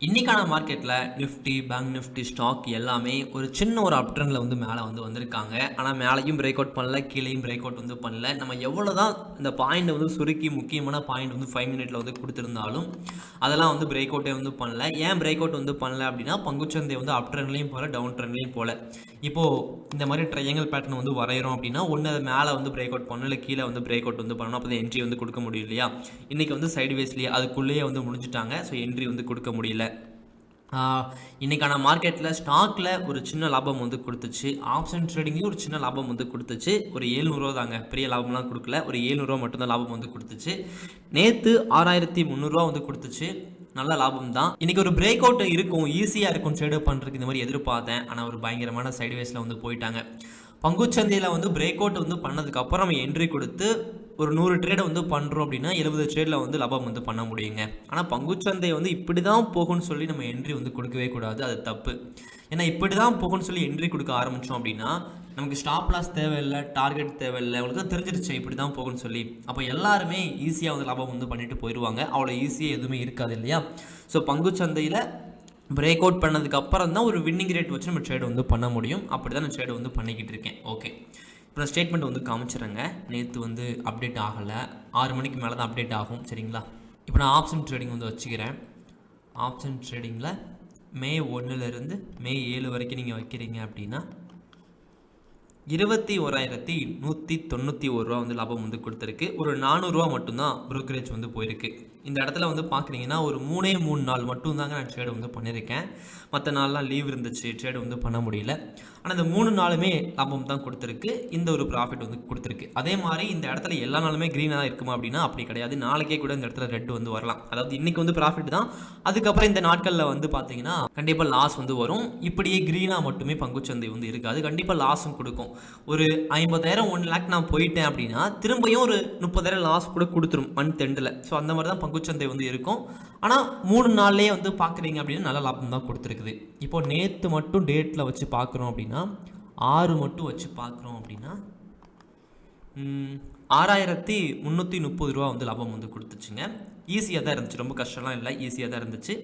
இன்றைக்கான மார்க்கெட்டில் Nifty bank Nifty stock எல்லாமே ஒரு சின்ன ஒரு அப்ட்ரெண்டில் வந்து மேலே வந்து வந்திருக்காங்க. ஆனால் மேலேயும் பிரேக் அவுட் பண்ணல கீழேயும் பிரேக் அவுட் வந்து பண்ணல. நம்ம எவ்வளோ தான் இந்த பாயிண்ட் வந்து சுருக்கி முக்கியமான பாயிண்ட் வந்து ஃபைவ் மினிட்ல வந்து கொடுத்துருந்தாலும் அதெல்லாம் வந்து பிரேக் அவுட்டே வந்து பண்ணல. ஏன் பிரேக் அவுட் வந்து பண்ணல அப்படின்னா பங்குச்சந்தை வந்து அப் ட்ரெண்ட்லையும் போல டவுன் ட்ரெண்ட்லையும் போகல இப்போது இந்த மாதிரி ட்ரையாங்கல் பேட்டர்ன் வந்து வரைகிறோம் அப்படின்னா ஒன்று அது மேலே வந்து பிரேக் அவுட் பண்ணணும் இல்லை கீழே வந்து பிரேக் அவுட் வந்து பண்ணணும். அப்போ தான் என்ட்ரி வந்து கொடுக்க முடியும் இல்லையா இன்றைக்கி வந்து சைடு வேஸ்லேயே அதுக்குள்ளேயே வந்து முடிஞ்சிட்டாங்க. ஸோ என்ட்ரி வந்து கொடுக்க முடியல. இன்றைக்கான இன்னைக்கான மார்க்கெட்டில் ஸ்டாக்கில் ஒரு சின்ன லாபம் வந்து கொடுத்துச்சு. ஆப்ஷன் ட்ரேடிங்லேயும் ஒரு சின்ன லாபம் வந்து கொடுத்துச்சு. ஒரு ஏழ்நூறுவா தாங்க. பெரிய லாபம்லாம் கொடுக்கல. ஒரு ஏழ்நூறுவா மட்டும்தான் லாபம் வந்து கொடுத்துச்சு. நேற்று ஆறாயிரத்தி முந்நூறுரூவா வந்து கொடுத்துச்சு. நல்ல லாபம் தான் இன்னைக்கு ஒரு பிரேக் அவுட் இருக்கும். ஈஸியாக இருக்கும். ட்ரேடு பண்ணுறதுக்கு இந்த மாதிரி எதிர்பார்த்தேன். ஆனால் ஒரு பயங்கரமான சைடுவேஸில் வந்து போயிட்டாங்க. பங்குச்சந்தையில் வந்து பிரேக் அவுட் வந்து பண்ணதுக்கப்புறம் என்ட்ரி கொடுத்து ஒரு நூறு ட்ரேடை வந்து பண்ணுறோம் அப்படின்னா எழுபது ட்ரேடில் வந்து லாபம் வந்து பண்ண முடியுங்க. ஆனால் பங்குச்சந்தை வந்து இப்படி தான் போகும்னு சொல்லி நம்ம என்ட்ரி வந்து கொடுக்கவே கூடாது. அது தப்பு. ஏன்னா இப்படி தான் போகும்னு சொல்லி என்ட்ரி கொடுக்க ஆரம்பித்தோம் அப்படின்னா நமக்கு ஸ்டாப் லாஸ் தேவையில்லை டார்கெட் தேவையில்லை. உங்களுக்கு தான் தெரிஞ்சிருச்சு இப்படி தான் போகும்னு சொல்லி. அப்போ எல்லாருமே ஈஸியாக வந்து லாபம் வந்து பண்ணிட்டு போயிடுவாங்க அவ்வளோ ஈஸியாக எதுவுமே இருக்காது இல்லையா? ஸோ பங்குச்சந்தையில் பிரேக் அவுட் பண்ணதுக்கு அப்புறம் தான் ஒரு வின்னிங் ரேட் வச்சு நம்ம ட்ரேட் வந்து பண்ண முடியும். அப்படி தான் நான் ட்ரேட் வந்து பண்ணிக்கிட்டு இருக்கேன். ஓகே அப்புறம் ஸ்டேட்மெண்ட் வந்து காமிச்சிடுறேங்க. நேற்று வந்து அப்டேட் ஆகலை. ஆறு மணிக்கு மேலே தான் அப்டேட் ஆகும் சரிங்களா? இப்போ நான் ஆப்ஷன் ட்ரேடிங் வந்து வச்சுக்கிறேன். ஆப்ஷன் ட்ரேடிங்கில் மே ஒன்றுலேருந்து மே ஏழு வரைக்கும் நீங்கள் வைக்கிறீங்க அப்படின்னா இருபத்தி ஓராயிரத்தி நூற்றி தொண்ணூற்றி ஒரு ரூபா வந்து லாபம் வந்து கொடுத்துருக்கு. ஒரு நானூறுரூவா மட்டும்தான் ப்ரோக்கரேஜ் வந்து போயிருக்கு. இந்த இடத்துல வந்து பார்க்குறீங்கன்னா ஒரு மூணே மூணு நாள் மட்டும்தாங்க நான் ட்ரேடு வந்து பண்ணியிருக்கேன் மற்ற நாள்லாம் லீவ் இருந்துச்சு ட்ரேடு வந்து பண்ண முடியல. ஆனால் இந்த மூணு நாளுமே லாபம் தான் கொடுத்துருக்கு. இந்த ஒரு ப்ராஃபிட் வந்து கொடுத்துருக்கு. அதே மாதிரி இந்த இடத்துல எல்லா நாளுமே க்ரீனாக இருக்குமா அப்படின்னா அப்படி கிடையாது. நாளைக்கே கூட இந்த இடத்துல ரெட் வந்து வரலாம். அதாவது இன்றைக்கி வந்து ப்ராஃபிட் தான். அதுக்கப்புறம் இந்த நாட்களில் வந்து பார்த்தீங்கன்னா கண்டிப்பாக லாஸ் வந்து வரும். இப்படியே க்ரீனாக மட்டுமே பங்குச்சந்தை வந்து இருக்காது. கண்டிப்பாக லாஸும் கொடுக்கும். ஒரு ஐம்பதாயிரம் ஒன் லேக் நான் போயிட்டேன் அப்படின்னா திரும்பியும் ஒரு முப்பதாயிரம் லாஸ் கூட கொடுத்துரும். மந்த் எண்டில் ஸோ அந்த மாதிரி தான் பங்குச்சந்தை வந்து இருக்கும். ஆனால் மூணு நாள்லேயே வந்து பார்க்குறீங்க அப்படின்னா நல்ல லாபம் தான் கொடுத்துருக்குது. இப்போ நேற்று மட்டும் டேட்டில் வச்சு பார்க்குறோம் அப்படின்னா ஆறு மட்டும் வச்சு பார்க்குறோம் அப்படின்னா ஆறாயிரத்தி முந்நூற்றி முப்பது ரூபா வந்து லாபம் வந்து கொடுத்துச்சுங்க. ஈஸியாக தான் இருந்துச்சு. ரொம்ப கஷ்டம்லாம் இல்லை. ஈஸியாக தான் இருந்துச்சு.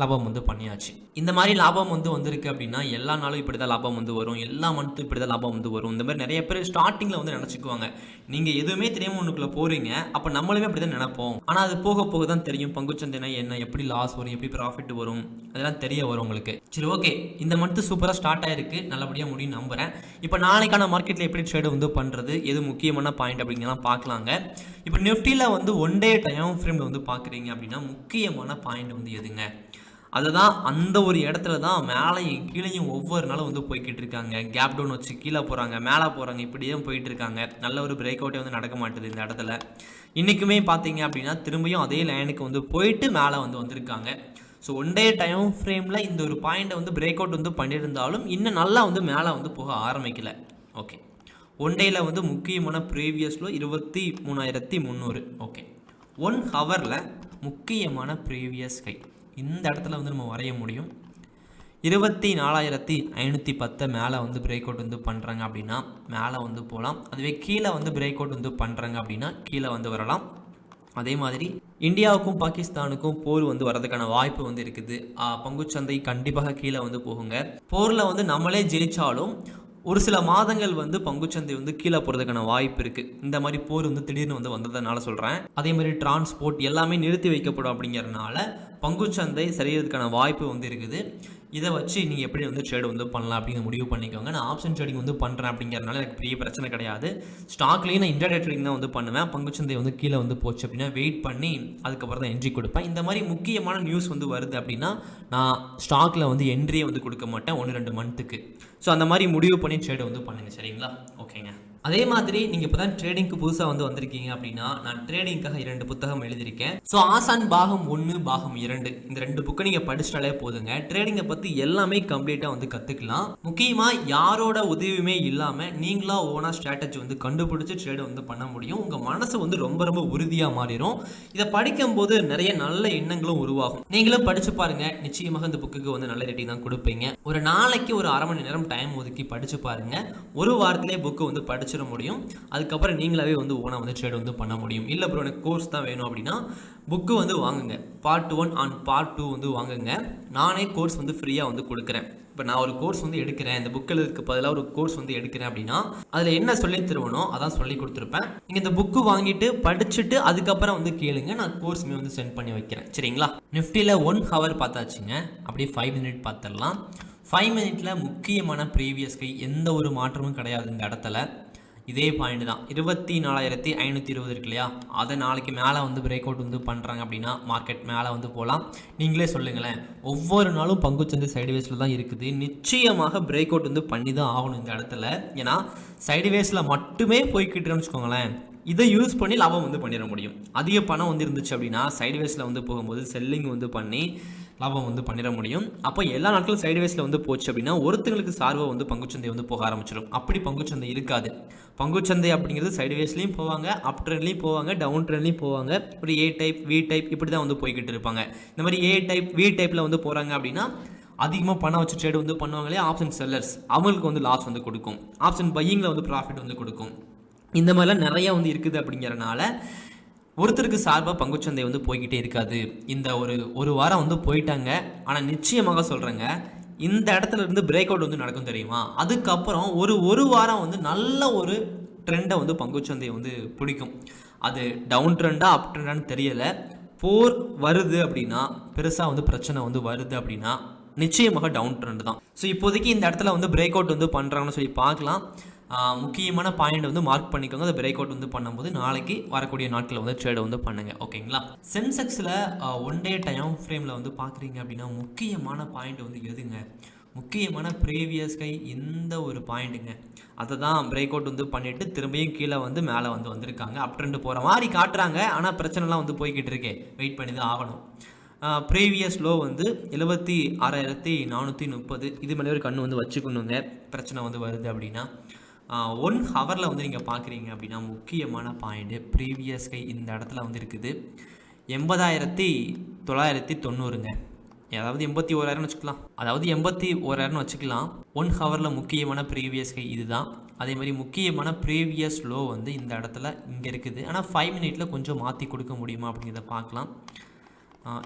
லாபம் வந்து பண்ணியாச்சு. இந்த மாதிரி லாபம் வந்து வந்திருக்கு அப்படின்னா எல்லா நாளும் இப்படி தான் லாபம் வந்து வரும். எல்லா மந்த்தும் இப்படி தான் லாபம் வந்து வரும். இந்த மாதிரி நிறைய பேர் ஸ்டார்டிங்கில் வந்து நினச்சிக்குவாங்க. நீங்கள் எதுவுமே தெரியாமல் ஒன்றுக்குள்ளே போகிறீங்க அப்போ நம்மளுமே அப்படி தான் நினைப்போம். ஆனால் அது போக போக தான் தெரியும். பங்குச்சந்தைனா என்ன? எப்படி லாஸ் வரும்? எப்படி ப்ராஃபிட் வரும்? அதெல்லாம் தெரிய வரும் உங்களுக்கு. சரி ஓகே இந்த மந்த்து சூப்பராக ஸ்டார்ட் ஆயிருக்கு. நல்லபடியாக முடியும் நம்புகிறேன் இப்போ நாளைக்கான மார்க்கெட்டில் எப்படி ட்ரேடு வந்து பண்ணுறது எது முக்கியமான பாயிண்ட் அப்படிங்கலாம் பார்க்கலாங்க. இப்போ நிஃப்டியில் வந்து ஒன் டே டைம் ஃப்ரேமில் வந்து பார்க்குறீங்க அப்படின்னா முக்கியமான பாயிண்ட் வந்து எதுங்க? அதுதான் அந்த ஒரு இடத்துல தான் மேலேயும் கீழேயும் ஒவ்வொரு நாளும் வந்து போய்கிட்டு இருக்காங்க. கேப் டவுன் வச்சு கீழே போகிறாங்க மேலே போகிறாங்க இப்படியே போயிட்டு இருக்காங்க. நல்ல ஒரு பிரேக் அவுட்டே வந்து நடக்க மாட்டேது இந்த இடத்துல. இன்றைக்குமே பார்த்தீங்க அப்படின்னா திரும்பியும் அதே லைனுக்கு வந்து போயிட்டு மேலே வந்து வந்திருக்காங்க. ஸோ ஒன் டே டைம் ஃப்ரேமில் இந்த ஒரு பாயிண்ட்டை வந்து பிரேக் அவுட் வந்து பண்ணியிருந்தாலும் இன்னும் நல்லா வந்து மேலே வந்து போக ஆரம்பிக்கல. ஓகே ஒன் டேயில் வந்து முக்கியமான ப்ரீவியஸில் இருபத்தி மூணாயிரத்தி முந்நூறு. ஓகே ஒன் ஹவரில் முக்கியமான ப்ரீவியஸ் கை. இந்த இடத்துல வந்து நம்ம வரைய முடியும். இருபத்தி நாலாயிரத்தி ஐநூற்றி பத்தை மேலே வந்து பிரேக் அவுட் வந்து பண்ணுறாங்க அப்படின்னா மேலே வந்து போகலாம் அதுவே கீழே வந்து பிரேக் அவுட் வந்து பண்ணுறாங்க அப்படின்னா கீழே வந்து வரலாம். அதே மாதிரி இந்தியாவுக்கும் பாகிஸ்தானுக்கும் போர் வந்து வரதுக்கான வாய்ப்பு வந்து இருக்குது. பங்குச்சந்தை கண்டிப்பாக கீழே வந்து போகுங்க. போரில் வந்து நம்மளே ஜெயிச்சாலும் ஒரு சில மாதங்கள் வந்து பங்குச்சந்தை வந்து கீழே போகிறதுக்கான வாய்ப்பு இருக்குது இந்த மாதிரி போர் வந்து திடீர்னு வந்து வந்ததுனால சொல்கிறேன் அதே மாதிரி டிரான்ஸ்போர்ட் எல்லாமே நிறுத்தி வைக்கப்படும் அப்படிங்கிறதுனால பங்குச்சந்தை சரியறதுக்கான வாய்ப்பு வந்து இருக்குது. இதை வச்சு நீங்கள் எப்படி வந்து ட்ரேடு வந்து பண்ணலாம் அப்படின்னு முடிவு பண்ணிக்கோங்க. நான் ஆப்ஷன் ட்ரேடிங் வந்து பண்ணுறேன் அப்படிங்கிறனால எனக்கு பெரிய பிரச்சனை கிடையாது. ஸ்டாக்லேயும் நான் இன்டர்நெட் ட்ரேடிங் தான் வந்து பண்ணுவேன். பங்குச்சந்தை வந்து கீழே வந்து போச்சு அப்படின்னா வெயிட் பண்ணி அதுக்கப்புறம் தான் என்ட்ரி கொடுப்பேன். இந்த மாதிரி முக்கியமான நியூஸ் வந்து வருது அப்படின்னா நான் ஸ்டாக்கில் வந்து என்ட்ரியே வந்து கொடுக்க மாட்டேன். ஒன்று ரெண்டு மந்த்துக்கு ஸோ அந்த மாதிரி முடிவு பண்ணி ட்ரேடு வந்து பண்ணுங்கள் சரிங்களா? ஓகேங்க அதே மாதிரி நீங்கள் இப்போ தான் ட்ரேடிங்க்கு புதுசாக வந்து வந்திருக்கீங்க அப்படின்னா நான் ட்ரேடிங்காக இரண்டு புத்தகம் எழுதியிருக்கேன். ஸோ ஆசான் பாகம் ஒன்று பாகம் இரண்டு. இந்த ரெண்டு புக்கை நீங்கள் படிச்சிட்டாலே போதுங்க. ட்ரேடிங்கை பற்றி எல்லாமே கம்ப்ளீட்டாக வந்து கற்றுக்கலாம் முக்கியமாக யாரோட உதவியுமே இல்லாமல் நீங்களா ஓனாக ஸ்ட்ராட்டஜி வந்து கண்டுபிடிச்சி ட்ரேடை வந்து பண்ண முடியும். உங்கள் மனசு வந்து ரொம்ப ரொம்ப உறுதியாக மாறிடும் இதை படிக்கும்போது நிறைய நல்ல எண்ணங்களும் உருவாகும். நீங்களும் படிச்சு பாருங்க. நிச்சயமாக இந்த புக்குக்கு வந்து நல்ல ரேட்டிங் தான் கொடுப்பீங்க. ஒரு நாளைக்கு ஒரு அரை மணி நேரம் டைம் ஒதுக்கி படிச்சு பாருங்க. ஒரு வாரத்திலே புக்கு வந்து படிச்சு வச்சிட முடியும். அதுக்கப்புறம் நீங்களாவே வந்து ஓனாக வந்து ட்ரேட் வந்து பண்ண முடியும். இல்லை அப்புறம் எனக்கு கோர்ஸ் தான் வேணும் அப்படின்னா புக்கு வந்து வாங்குங்க. Part one and part two வந்து வாங்குங்க. நானே கோர்ஸ் வந்து ஃப்ரீயாக வந்து கொடுக்குறேன். இப்போ நான் ஒரு கோர்ஸ் வந்து எடுக்கிறேன். இந்த புக்கில் இருக்க பதிலாக ஒரு கோர்ஸ் வந்து எடுக்கிறேன் அப்படின்னா அதில் என்ன சொல்லி தருவனோ அதான் சொல்லி கொடுத்துருப்பேன். நீங்கள் இந்த புக்கு வாங்கிட்டு படிச்சுட்டு அதுக்கப்புறம் வந்து கேளுங்க. நான் கோர்ஸுமே வந்து சென்ட் பண்ணி வைக்கிறேன். சரிங்களா? நிஃப்டியில் ஒன் ஹவர் பார்த்தாச்சுங்க. அப்படியே ஃபைவ் மினிட் பார்த்துடலாம். ஃபைவ் மினிட்ல முக்கியமான ப்ரீவியஸ்க்கு எந்த ஒரு மாற்றமும் கிடையாது இந்த இடத்துல. இதே பாயிண்ட் தான். இருபத்தி நாலாயிரத்தி ஐநூற்றி இருபது இருக்கு இல்லையா? அதை நாளைக்கு மேலே வந்து பிரேக் அவுட் வந்து பண்ணுறாங்க அப்படின்னா மார்க்கெட் மேலே வந்து போகலாம் நீங்களே சொல்லுங்களேன். ஒவ்வொரு நாளும் பங்குச்சந்தை சைடுவேஸில் தான் இருக்குது. நிச்சயமாக பிரேக் அவுட் வந்து பண்ணி தான் ஆகணும் இந்த இடத்துல. ஏன்னா சைடுவேஸில் மட்டுமே போய்கிட்டுன்னு வச்சுக்கோங்களேன். இதை யூஸ் பண்ணி லாபம் வந்து பண்ணிட முடியும். அதிக பணம் வந்து இருந்துச்சு அப்படின்னா சைடுவேஸில் வந்து போகும்போது செல்லிங் வந்து பண்ணி லாபம் வந்து பண்ணிட முடியும். அப்போ எல்லா நாட்களும் சைடுவேஸில் வந்து போச்சு அப்படின்னா ஒருத்தங்களுக்கு சார்பாக வந்து பங்குச்சந்தை வந்து போக ஆரம்பிச்சிடும் அப்படி பங்குச்சந்தை இருக்காது. பங்குச்சந்தை அப்படிங்கிறது சைடுவேஸ்லேயும் போவாங்க அப் ட்ரெண்ட்லேயும் போவாங்க டவுன் ட்ரெண்ட்லேயும் போவாங்க. ஒரு ஏ டைப் வி டைப் இப்படி தான் வந்து போய்கிட்டு இருப்பாங்க. இந்த மாதிரி ஏ டைப் வி டைப்பில் வந்து போகிறாங்க அப்படின்னா அதிகமாக பணம் வச்சு ட்ரேடு வந்து பண்ணுவாங்களே ஆப்ஷன் செல்லர்ஸ் அவங்களுக்கு வந்து லாஸ் வந்து கொடுக்கும். ஆப்ஷன் பையிங்கில் வந்து ப்ராஃபிட் வந்து கொடுக்கும். இந்த மாதிரிலாம் நிறையா வந்து இருக்குது அப்படிங்கிறனால ஒருத்தருக்கு சார்பாக பங்குச்சந்தை வந்து போய்கிட்டே இருக்காது. இந்த ஒரு ஒரு வாரம் வந்து போயிட்டாங்க. ஆனால் நிச்சயமாக சொல்கிறேங்க இந்த இடத்துல இருந்து பிரேக் அவுட் வந்து நடக்கும் தெரியுமா? அதுக்கப்புறம் ஒரு ஒரு வாரம் வந்து நல்ல ஒரு ட்ரெண்டை வந்து பங்குச்சந்தை வந்து பிடிக்கும். அது டவுன் ட்ரெண்டாக அப் ட்ரெண்டான்னு தெரியலை. போர் வருது அப்படின்னா பெருசாக வந்து பிரச்சனை வந்து வருது அப்படின்னா நிச்சயமாக டவுன் ட்ரெண்ட் தான். ஸோ இப்போதைக்கு இந்த இடத்துல வந்து பிரேக் அவுட் வந்து பண்ணுறாங்கன்னு சொல்லி பார்க்கலாம். முக்கியமான பாயிண்ட் வந்து மார்க் பண்ணிக்கோங்க. அதை பிரேக் அவுட் வந்து பண்ணும்போது நாளைக்கு வரக்கூடிய நாட்களில் வந்து ட்ரேட் வந்து பண்ணுங்க. ஓகேங்களா? சென்செக்ஸில் ஒன் டே டைம் ஃப்ரேமில் வந்து பார்க்குறீங்க அப்படின்னா முக்கியமான பாயிண்ட் வந்து எதுங்க? முக்கியமான ப்ரீவியஸ் கை எந்த ஒரு பாயிண்ட்டுங்க அதை தான் பிரேக் அவுட் வந்து பண்ணிவிட்டு திரும்பியும் கீழே வந்து மேலே வந்து வந்திருக்காங்க. அப் ட்ரெண்டு போகிற மாதிரி காட்டுறாங்க. ஆனால் பிரச்சனைலாம் வந்து போய்கிட்டு இருக்கே. வெயிட் பண்ணி தான் ஆகணும். ப்ரீவியஸ் லோ வந்து எழுபத்தி ஆறாயிரத்தி நானூற்றி முப்பது. இது மேலே ஒரு கண்ணு வந்து வச்சுக்கணுங்க. பிரச்சனை வந்து வருது அப்படின்னா. ஒன் ஹவரில் வந்து நீங்கள் பார்க்குறீங்க அப்படின்னா முக்கியமான பாயிண்ட்டு ப்ரீவியஸ் கை இந்த இடத்துல வந்து இருக்குது. எண்பதாயிரத்தி தொள்ளாயிரத்தி தொண்ணூறுங்க. அதாவது எண்பத்தி ஓராயிரம்னு வச்சுக்கலாம். அதாவது எண்பத்தி ஓராயிரம்னு வச்சுக்கலாம். ஒன் ஹவரில் முக்கியமான ப்ரீவியஸ் கை இதுதான். அதே மாதிரி முக்கியமான ப்ரீவியஸ் லோ வந்து இந்த இடத்துல இங்கே இருக்குது. ஆனால் ஃபைவ் மினிட்ல கொஞ்சம் மாற்றி கொடுக்க முடியுமா அப்படிங்கிறத பார்க்கலாம்.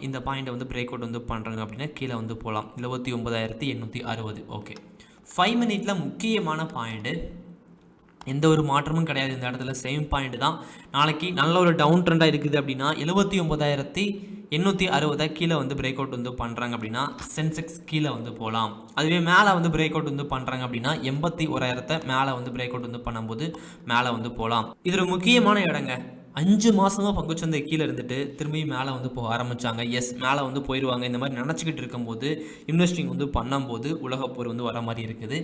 இந்த பாயிண்ட்டை வந்து பிரேக் அவுட் வந்து பண்ணுறாங்க அப்படின்னா கீழே வந்து போகலாம் இருபத்தி ஒன்பதாயிரத்தி எண்ணூற்றி அறுபது. ஓகே ஃபைவ் மினிட்ல முக்கியமான பாயிண்ட்டு எந்த ஒரு மாற்றமும் கிடையாது இந்த இடத்துல. சேம் பாயிண்ட் தான். நாளைக்கு நல்ல ஒரு டவுன் ட்ரெண்டாக இருக்குது அப்படின்னா எழுபத்தி ஒன்பதாயிரத்தி எண்ணூற்றி அறுபதை கீழே வந்து பிரேக் அவுட் வந்து பண்ணுறாங்க அப்படின்னா சென்செக்ஸ் கீழே வந்து போகலாம் அதுவே மேலே வந்து பிரேக் அவுட் வந்து பண்ணுறாங்க அப்படின்னா எண்பத்தி ஓராயிரத்தை மேலே வந்து பிரேக் அவுட் வந்து பண்ணும்போது மேலே வந்து போகலாம் இது ஒரு முக்கியமான இடங்க. அஞ்சு மாசமா பங்குச்சந்தை கீழே இருந்துட்டு திரும்பியும் மேலே வந்து போக ஆரம்பிச்சாங்க. எஸ் மேலே வந்து போயிடுவாங்க இந்த மாதிரி நினச்சிக்கிட்டு இருக்கும்போது இன்வெஸ்டிங் வந்து பண்ணும்போது உலகப்போர் வந்து வர மாதிரி இருக்குது.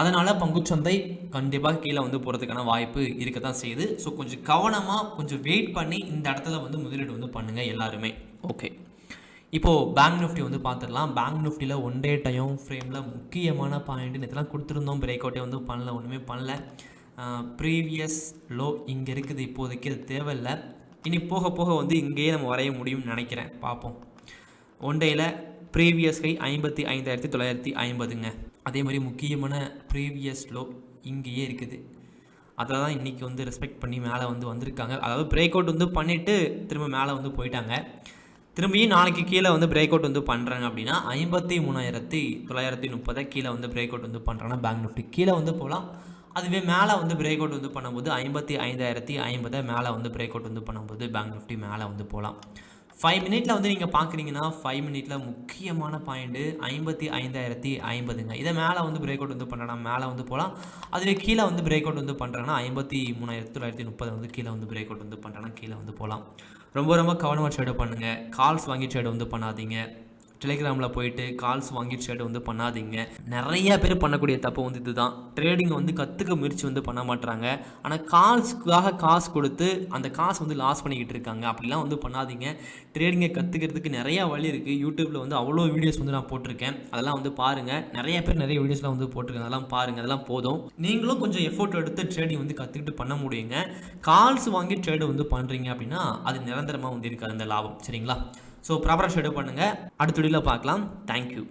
அதனால் பங்குச்சந்தை கண்டிப்பாக கீழே வந்து போகிறதுக்கான வாய்ப்பு இருக்க தான் செய்யுது. ஸோ கொஞ்சம் கவனமாக கொஞ்சம் வெயிட் பண்ணி இந்த இடத்துல வந்து முதலீடு வந்து பண்ணுங்கள் எல்லாருமே. ஓகே இப்போது பேங்க் நிஃப்டி வந்து பார்த்துடலாம் பேங்க் நிஃப்டியில் ஒன் டே டைம் ஃப்ரேமில் முக்கியமான பாயிண்ட் இதெல்லாம் கொடுத்துருந்தோம். பிரேக் அவுட்டே வந்து பண்ணல ஒன்றுமே பண்ணல. ப்ரீவியஸ் லோ இங்கே இருக்குது இப்போதைக்கு அது தேவையில்லை. இனி போக போக வந்து இங்கேயே நம்ம வரைய முடியும்னு நினைக்கிறேன். பார்ப்போம். ஒன் டேயில் ப்ரீவியஸ் கை ஐம்பத்தி ஐந்தாயிரத்தி தொள்ளாயிரத்தி ஐம்பதுங்க. அதே மாதிரி முக்கியமான ப்ரீவியஸ் லோ இங்கேயே இருக்குது. அதை தான் இன்றைக்கி வந்து ரெஸ்பெக்ட் பண்ணி மேலே வந்து வந்திருக்காங்க. அதாவது பிரேக் அவுட் வந்து பண்ணிவிட்டு திரும்ப மேலே வந்து போயிட்டாங்க. திரும்பியும் நாளைக்கு கீழே வந்து பிரேக் அவுட் வந்து பண்ணுறாங்க அப்படின்னா ஐம்பத்தி மூணாயிரத்தி தொள்ளாயிரத்தி முப்பதை கீழே வந்து பிரேக் அவுட் வந்து பண்ணுறாங்கன்னா பேங்க் நிஃப்டி கீழே வந்து போகலாம். அதுவே மேலே வந்து பிரேக் அவுட் வந்து பண்ணும்போது ஐம்பத்தி ஐந்தாயிரத்தி ஐம்பதை மேலே வந்து பிரேக் அவுட் வந்து பண்ணும்போது பேங்க் நிஃப்டி மேலே வந்து போகலாம் ஃபைவ் மினிட்ல வந்து நீங்கள் பார்க்குறீங்கன்னா ஃபைவ் மினிட்ல முக்கியமான பாயிண்ட்டு ஐம்பத்தி ஐந்தாயிரத்தி ஐம்பதுங்க. இதை மேலே வந்து பிரேக் அவுட் வந்து பண்ணுறா மேலே வந்து போகலாம் அதுவே கீழே வந்து பிரேக் அவுட் வந்து பண்ணுறாங்கன்னா ஐம்பத்தி மூணாயிரத்தி தொள்ளாயிரத்தி முப்பது வந்து கீழே வந்து பிரேக் அவுட் வந்து பண்ணுறாங்கன்னா கீழே வந்து போகலாம் ரொம்ப ரொம்ப கவனமாக ட்ரேட் பண்ணுங்கள் கால்ஸ் வாங்கி ட்ரேட் வந்து பண்ணாதீங்க. டெலிகிராமில் போயிட்டு கால்ஸ் வாங்கி ட்ரேட் வந்து பண்ணாதீங்க. நிறைய பேர் பண்ணக்கூடிய தப்பு வந்து இதுதான். ட்ரேடிங் வந்து கற்றுக்க முயற்சி வந்து பண்ண மாட்டாங்க ஆனால் கால்ஸ்க்காக காசு கொடுத்து அந்த காசு வந்து லாஸ் பண்ணிக்கிட்டு இருக்காங்க. அப்படிலாம் வந்து பண்ணாதீங்க. ட்ரேடிங்கை கற்றுக்கிறதுக்கு நிறையா வழி இருக்குது யூடியூப்பில் வந்து அவ்வளோ வீடியோஸ் வந்து நான் போட்டிருக்கேன். அதெல்லாம் வந்து பாருங்கள் நிறைய பேர் நிறைய வீடியோஸ்லாம் வந்து போட்டிருக்கேன் அதெல்லாம் பாருங்கள் அதெல்லாம் போதும். நீங்களும் கொஞ்சம் எஃபோர்ட் எடுத்து ட்ரேடிங் வந்து கற்றுக்கிட்டு பண்ண முடியுங்க. கால்ஸ் வாங்கி ட்ரேடு வந்து பண்ணுறீங்க அப்படின்னா அது நிரந்தரமாக வந்து இருக்காது. அந்த லாபம். சரிங்களா? ஸோ ப்ராப்பராக ஷெடியூல் பண்ணுங்கள் அடுத்த வீடியோவில் பார்க்கலாம். தேங்க்யூ